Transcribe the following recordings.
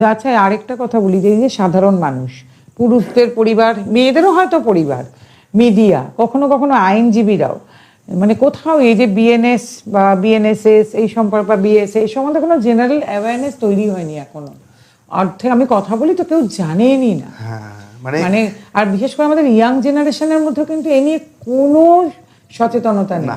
আচ্ছা আরেকটা কথা বলি যে যে সাধারণ মানুষ পুরুষদের পরিবার মেয়েদেরও হয়তো পরিবার মিডিয়া কখনো কখনো আইনজীবীরাও মানে কোথাও এই যে বিএনএস বা বিএনএসএস এই সম্পর্কে বা বিএস এই সম্বন্ধে কোনো জেনারেল অ্যাওয়ারনেস তৈরি হয়নি এখনও। অর্থে আমি কথা বলি তো কেউ জানেনই না। হ্যাঁ মানে মানে আর বিশেষ করে আমাদের ইয়াং জেনারেশনের মধ্যে কিন্তু এ নিয়ে কোনো সচেতনতা নেই।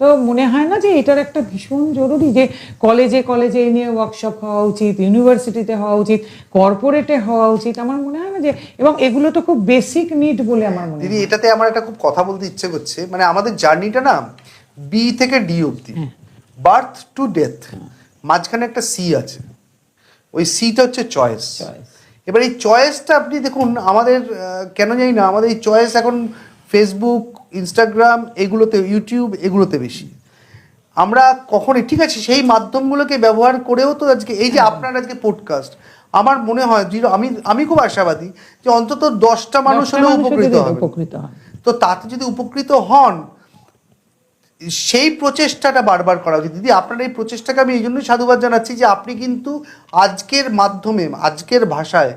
তো মনে হয় না যে এটার একটা ভীষণ জরুরি যে কলেজে কলেজে নিয়ে ওয়ার্কশপ হওয়া উচিত ইউনিভার্সিটিতে হওয়া উচিত কর্পোরেটে হওয়া উচিত আমার মনে হয় না যে এবং এগুলো তো খুব বেসিক নিড বলে আমার মনে হয়। দিদি এটাতে আমার একটা খুব কথা বলতে ইচ্ছে করছে মানে আমাদের জার্নিটা না বি থেকে ডি অবধি বার্থ টু ডেথ মাঝখানে একটা সি আছে ওই সিটা হচ্ছে চয়েস. এবার এই চয়েসটা আপনি দেখুন আমাদের কেন জানি না আমাদের এই চয়েস এখন ফেসবুক ইনস্টাগ্রাম এগুলোতে ইউটিউব এগুলোতে বেশি। আমরা কখনই ঠিক আছে সেই মাধ্যমগুলোকে ব্যবহার করেও তো আজকে এই যে আপনার আজকে পডকাস্ট আমার মনে হয় জিরো আমি আমি খুব আশাবাদী যে অন্তত দশটা মানুষ হলেও উপকৃত হবে। উপকৃত তো তাতে যদি উপকৃত হন সেই প্রচেষ্টাটা বারবার করা উচিত। দিদি আপনার এই প্রচেষ্টাকে আমি এই জন্যই সাধুবাদ জানাচ্ছি যে আপনি কিন্তু আজকের মাধ্যমে আজকের ভাষায়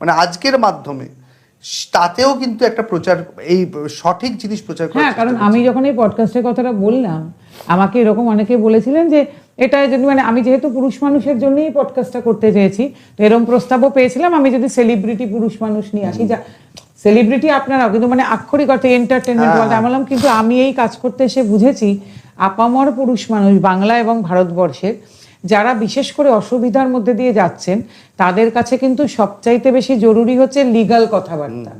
মানে আজকের মাধ্যমে তাতেও কিন্তু একটা প্রচার এই সঠিক জিনিস প্রচার হ্যাঁ কারণ আমি যখন এই পডকাস্টের কথাটা বললাম আমাকে এরকম অনেকে বলেছিলেন যে এটা যদি মানে আমি যেহেতু পুরুষ মানুষের জন্যই পডকাস্টটা করতে চেয়েছি তো এরকম প্রস্তাবও পেয়েছিলাম আমি যদি সেলিব্রিটি পুরুষ মানুষ নিয়ে আসি যা সেলিব্রিটি আপনারাও কিন্তু মানে আক্ষরিক অর্থে এন্টারটেনমেন্ট হ্যাঁ, বলতে আমি বললাম কিন্তু আমি এই কাজ করতে এসে বুঝেছি আপামর পুরুষ মানুষ বাংলা এবং ভারতবর্ষের যারা বিশেষ করে অসুবিধার মধ্যে দিয়ে যাচ্ছেন, তাদের কাছে কিন্তু সবচাইতে বেশি জরুরি হচ্ছে লিগাল কথাবার্তা।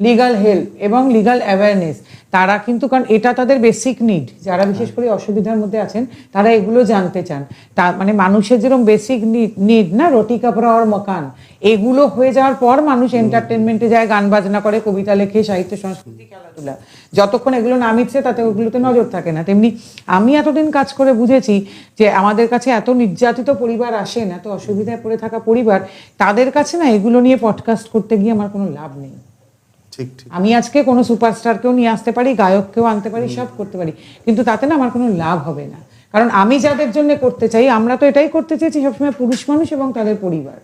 লিগাল হেল্প এবং লিগাল অ্যাওয়ারনেস তারা কিন্তু, কারণ এটা তাদের বেসিক নিড যারা বিশেষ করে অসুবিধার মধ্যে আছেন, তারা এগুলো জানতে চান। তা মানে মানুষের যেরকম বেসিক নিড না, রটি কাপড়া আর মকান, এগুলো হয়ে যাওয়ার পর মানুষ এন্টারটেনমেন্টে যায়, গান বাজনা করে, কবিতা লেখে, সাহিত্য, সংস্কৃতি, খেলাধুলা। যতক্ষণ এগুলো না মিটছে, তাতে ওগুলোতে নজর থাকে না। তেমনি আমি এতদিন কাজ করে বুঝেছি যে আমাদের কাছে এত নির্যাতিত পরিবার আসেন এত অসুবিধায় পড়ে থাকা পরিবার, তাদের কাছে না এগুলো নিয়ে পডকাস্ট করতে গিয়ে আমার কোনো লাভ নেই। ঠিক ঠিক। আমি আজকে কোনো সুপারস্টারকেও নিয়ে আসতে পারি গায়ককেও আনতে পারি সব করতে পারি। কিন্তু তাতে না আমার কোনো লাভ হবে না। কারণ আমি যাদের জন্য করতে চাই আমরা তো এটাই করতে চেয়েছি সবসময় পুরুষ মানুষ এবং তাদের পরিবার।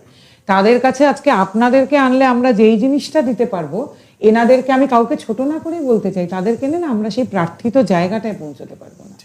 তাদের কাছে আজকে আপনাদেরকে আনলে আমরা যেই জিনিসটা দিতে পারব এনাদেরকে আমি কাউকে ছোট না করেই বলতে চাই তাদেরকে নিয়ে না আমরা সেই প্রার্থিত জায়গাটায় পৌঁছতে পারব না।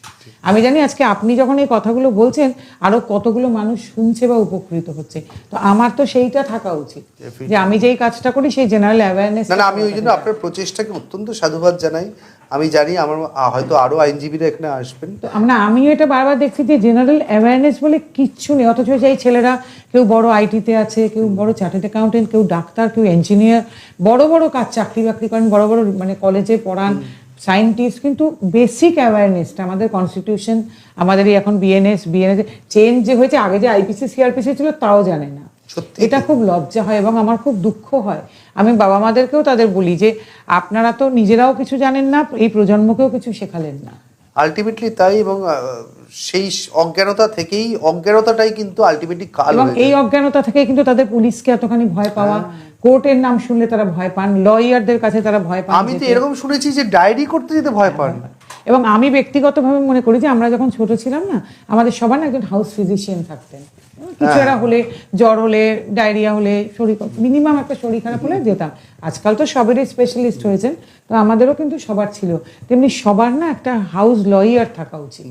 আমি জানি আজকে আপনি যখন এই কথাগুলো বলছেন আরও কতগুলো মানুষ শুনছে বা উপকৃত হচ্ছে। তো আমার তো সেইটা থাকা উচিত যে আমি যেই কাজটা করি সেই জেনারেল অ্যাওয়ারনেস না না আমি ওই জন্য আপনার প্রচেষ্টাকে অত্যন্ত সাধুবাদ জানাই। আমি জানি আমার হয়তো আরও আইনজীবীরা এখানে আসবেন। তো আমরা আমিও এটা বারবার দেখছি যে জেনারেল অ্যাওয়ারনেস বলে কিচ্ছু নেই অথচ যেই ছেলেরা কেউ বড় আইটিতে আছে কেউ বড় চার্টেড অ্যাকাউন্টেন্ট কেউ ডাক্তার কেউ ইঞ্জিনিয়ার বড় বড় কাজ চাকরি বাকরি করেন বড় বড় মানে কলেজে পড়ান সায়েন্টিস্ট কিন্তু বেসিক অ্যাওয়ারনেসটা আমাদের কনস্টিটিউশন আমাদের এই এখন বিএনএস বিএনএস চেঞ্জ যে হয়েছে আগে যে আইপিসি সিআরপিসি ছিল তাও জানে না। এটা খুব লজ্জা হয় এবং আমার খুব দুঃখ হয়। আমি বাবা মাদেরকেও তাদের বলি যে আপনারা তো নিজেরাও কিছু জানেন না এই প্রজন্মকেও কিছু শেখালেন না। আলটিমেটলি তাই এবং সেই অজ্ঞানতা থেকেই অজ্ঞানতাটাই কিন্তু আলটিমেটলি কাল এবং এই অজ্ঞানতা থেকে কিন্তু তাদের পুলিশকে এতখানি ভয় পাওয়া কোর্টের নাম শুনলে তারা ভয় পান লয়ারদের কাছে তারা ভয় পান আমি তো এরকম শুনেছি যে ডায়েরি করতে যেতে ভয় পান। এবং আমি ব্যক্তিগতভাবে মনে করি যে আমরা যখন ছোট ছিলাম না আমাদের সবার না একজন হাউস ফিজিশিয়ান থাকতেন। কিছু একটা হলে জ্বর হলে ডায়রিয়া হলে শরীর মিনিমাম একটা শরীর খারাপ হলে যেতাম। আজকাল তো সবেরই স্পেশালিস্ট হয়েছেন তো আমাদেরও কিন্তু সবার ছিল। তেমনি সবার না একটা হাউস লয়ার থাকা উচিত।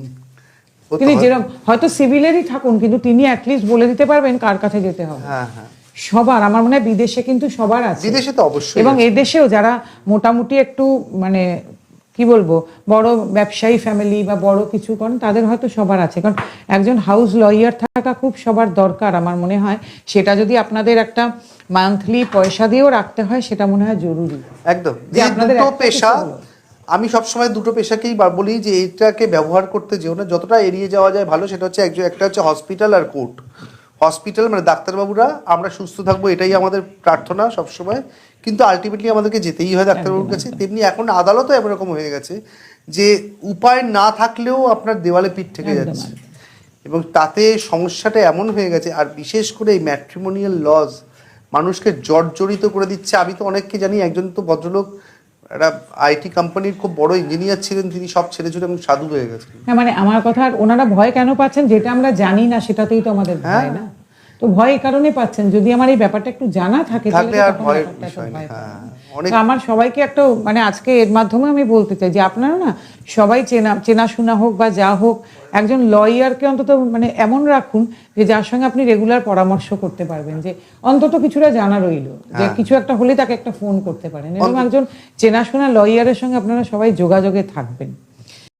তিনি যেরকম হয়তো সিভিলেরই থাকুন কিন্তু তিনি অ্যাটলিস্ট বলে দিতে পারবেন কার কাছে যেতে হবে। হ্যাঁ হ্যাঁ। সবার আমার মনে হয় বিদেশে কিন্তু সবার আছে। বিদেশে তো অবশ্যই এবং এদেশেও যারা মোটামুটি একটু মানে কি বলব বড় ব্যবসায়ী ফ্যামিলি বা বড় কিছু করেন তাদের হয়তো সবার আছে। কারণ একজন হাউস লয়ার থাকা খুব সবার দরকার আমার মনে হয়। সেটা যদি আপনাদের একটা মান্থলি পয়সা দিয়েও রাখতে হয় সেটা মনে হয় জরুরি। একদম। যে আপনাদের পেশা। আমি সবসময় দুটো পেশাকেই বলি যে এটাকে ব্যবহার করতে যেও না। যতটা এড়িয়ে যাওয়া যায় ভালো সেটা হচ্ছে একজন একটা হচ্ছে হসপিটাল আর কোর্ট হসপিটাল মানে ডাক্তারবাবুরা আমরা সুস্থ থাকব এটাই আমাদের প্রার্থনা সবসময়। কিন্তু আলটিমেটলি আমাদেরকে যেতেই হয় ডাক্তারবাবুর কাছে। তেমনি এখন আদালতও এরকম হয়ে গেছে যে উপায় না থাকলেও আপনার দেওয়ালে পিঠ থেকে যাচ্ছে। এবং তাতে সমস্যাটা এমন হয়ে গেছে আর বিশেষ করে এই ম্যাট্রিমোনিয়াল লজ মানুষকে জর্জরিত করে দিচ্ছে। আমি তো অনেককে জানি একজন তো ভদ্রলোক একটা আইটি কোম্পানির খুব বড় ইঞ্জিনিয়ার ছিলেন তিনি সব ছেড়ে ছুড়ে এবং সাধু হয়ে গেছেন। হ্যাঁ মানে আমার কথা আর ওনারা ভয় কেন পাচ্ছেন? যেটা আমরা জানি না সেটাতেই তো আমাদের ভয় না? তো ভয় এই কারণে পাচ্ছেন। যদি আমার এই ব্যাপারটা একটু জানা থাকে তাহলে আর ভয়ের বিষয় নেই ভয় পাবে হ্যাঁ না। আমার সবাইকে একটা মানে আজকে এর মাধ্যমে আমি বলতে চাই যে আপনারা না সবাই চেনা চেনাশোনা হোক বা যা হোক একজন লয়ারকে অন্তত মানে এমন রাখুন যে যার সঙ্গে আপনি রেগুলার পরামর্শ করতে পারবেন। যে অন্তত কিছুটা জানা রইল যে কিছু একটা হলে তাকে একটা ফোন করতে পারেন। এবং একজন চেনাশোনা লয়ারের সঙ্গে আপনারা সবাই যোগাযোগে থাকবেন।